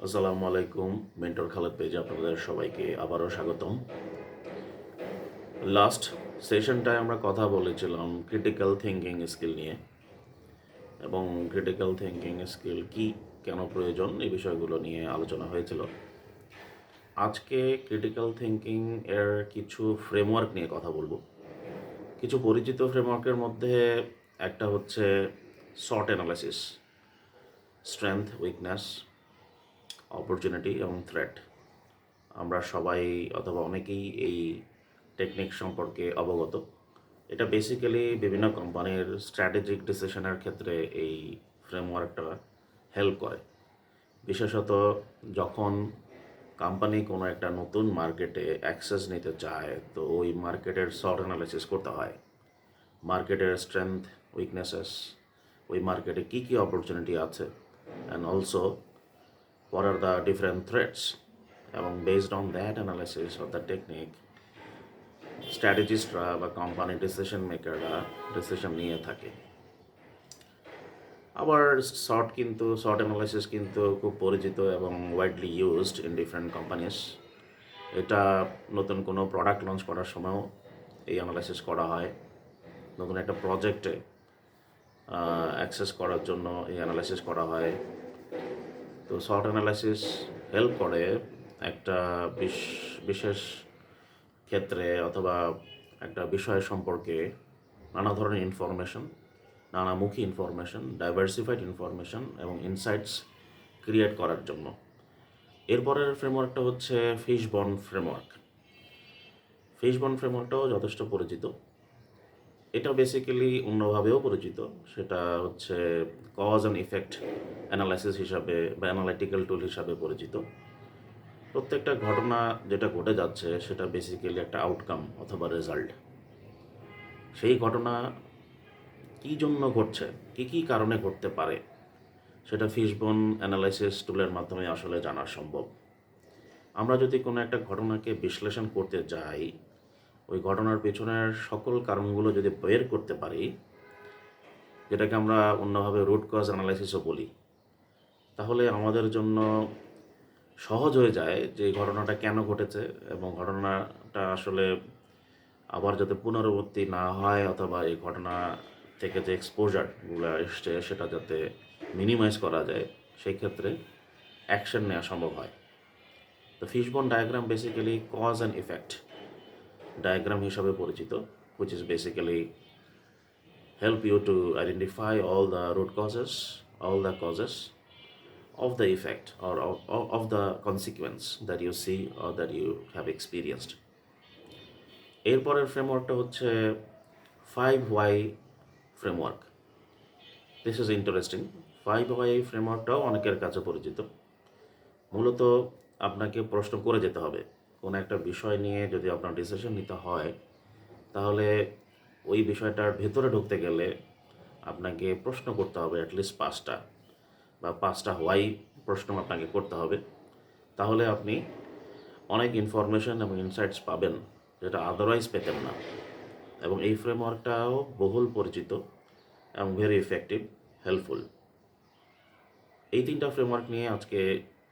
আসসালামু আলাইকুম, মেন্টর খালেদ পেজে আপনাদের সবাইকে আবারও স্বাগতম। লাস্ট সেশনটায় আমরা কথা বলেছিলাম ক্রিটিক্যাল থিঙ্কিং স্কিল নিয়ে। এবং ক্রিটিক্যাল থিঙ্কিং স্কিল কি, কেন প্রয়োজন, এই বিষয়গুলো নিয়ে আলোচনা হয়েছিল। আজকে ক্রিটিক্যাল থিঙ্কিং এর কিছু ফ্রেমওয়ার্ক নিয়ে কথা বলব। কিছু পরিচিত ফ্রেমওয়ার্কের মধ্যে একটা হচ্ছে SWOT analysis strength weakness opportunity এবং থ্রেট আমরা সবাই অথবা অনেকেই এই টেকনিক সম্পর্কে অবগত। এটা বেসিক্যালি বিভিন্ন কোম্পানির স্ট্র্যাটেজিক ডিসিশনের ক্ষেত্রে এই ফ্রেমওয়ার্কটা হেল্প করে। বিশেষত যখন কোম্পানি কোনো একটা নতুন মার্কেটে অ্যাক্সেস নিতে চায়, তো ওই মার্কেটের শর্ট অ্যানালাইসিস করতে হয়। মার্কেটের স্ট্রেংথ উইকনেসেস ওই মার্কেটে কী কী অপরচুনিটি আছে? And also what are the different threats? এবং based on that analysis of the technique স্ট্র্যাটেজিস্টরা বা কোম্পানি ডিসিশন মেকাররা ডিসিশন নিয়ে থাকে আবার শর্ট কিন্তু শর্ট অ্যানালাইসিস কিন্তু খুব পরিচিত এবং widely used in different companies এটা নতুন কোনো প্রোডাক্ট লঞ্চ করার সময়ও এই অ্যানালাইসিস করা হয় নতুন একটা প্রজেক্টে অ্যাক্সেস করার জন্য এই অ্যানালাইসিস করা হয় তো শর্ট অ্যানালাইসিস হেল্প করে একটা বিশ- বিশেষ ক্ষেত্রে অথবা একটা বিষয় সম্পর্কে নানা ধরনের ইনফরমেশন নানামুখী ইনফরমেশন ডাইভার্সিফাইড ইনফরমেশন এবং ইনসাইটস ক্রিয়েট করার জন্য। এরপরের ফ্রেমওয়ার্কটা হচ্ছে ফিশ বন ফ্রেমওয়ার্ক ফিশ বন ফ্রেমওয়ার্কটাও যথেষ্ট পরিচিত। এটা বেসিক্যালি অন্যভাবেও পরিচিত। সেটা হচ্ছে কজ অ্যান্ড ইফেক্ট অ্যানালাইসিস হিসাবে বা অ্যানালাইটিক্যাল টুল হিসাবে পরিচিত। প্রত্যেকটা ঘটনা যেটা ঘটে যাচ্ছে, সেটা বেসিক্যালি একটা আউটকাম অথবা রেজাল্ট সেই ঘটনা কী জন্য ঘটছে, কী কী কারণে ঘটতে পারে, সেটা ফিশবোন অ্যানালাইসিস টুলের মাধ্যমে আসলে জানা সম্ভব। আমরা যদি কোনো একটা ঘটনাকে বিশ্লেষণ করতে যাই ওই ঘটনার পেছনের সকল কারণগুলো যদি বের করতে পারি, যেটাকে আমরা অন্যভাবে রুট কজ অ্যানালাইসিসও বলি, তাহলে আমাদের জন্য সহজ হয়ে যায় যে ঘটনাটা কেন ঘটেছে এবং ঘটনাটা আসলে আবার যাতে পুনরাবৃত্তি না হয় অথবা এই ঘটনা থেকে যে এক্সপোজারগুলো এসছে সেটা যাতে মিনিমাইজ করা যায়, সেই ক্ষেত্রে অ্যাকশন নেওয়া সম্ভব হয়। তো fishbone diagram basically cause and effect diagram হিসাবে পরিচিত which is basically help you to identify all the root causes all the causes of the effect or of- of the consequence that you see or that you have experienced এরপরের ফ্রেমওয়ার্কটা হচ্ছে five why framework this is interesting five why ফ্রেমওয়ার্কটাও অনেকের কাছে পরিচিত মূলত আপনাকে প্রশ্ন করে যেতে হবে কোনো একটা বিষয় নিয়ে যদি আপনার ডিসিশন নিতে হয়, তাহলে ওই বিষয়টার ভেতরে ঢুকতে গেলে আপনাকে প্রশ্ন করতে হবে অ্যাটলিস্ট পাঁচটা বা পাঁচটা হোয়াই প্রশ্ন আপনাকে করতে হবে। তাহলে আপনি অনেক ইনফরমেশন এবং ইনসাইটস পাবেন যেটা আদারওয়াইজ পেতেন না। এবং এই ফ্রেমওয়ার্কটাও বহুল পরিচিত এবং ভেরি ইফেক্টিভ হেল্পফুল এই তিনটা ফ্রেমওয়ার্ক নিয়ে আজকে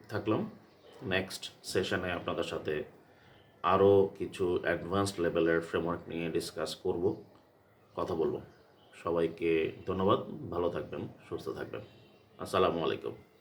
থাকলাম। নেক্সট সেশনে আপনাদের সাথে আরও কিছু অ্যাডভান্স লেভেলের ফ্রেমওয়ার্ক নিয়ে ডিসকাস করব, কথা বলব। সবাইকে ধন্যবাদ, ভালো থাকবেন, সুস্থ থাকবেন। আসসালামু আলাইকুম।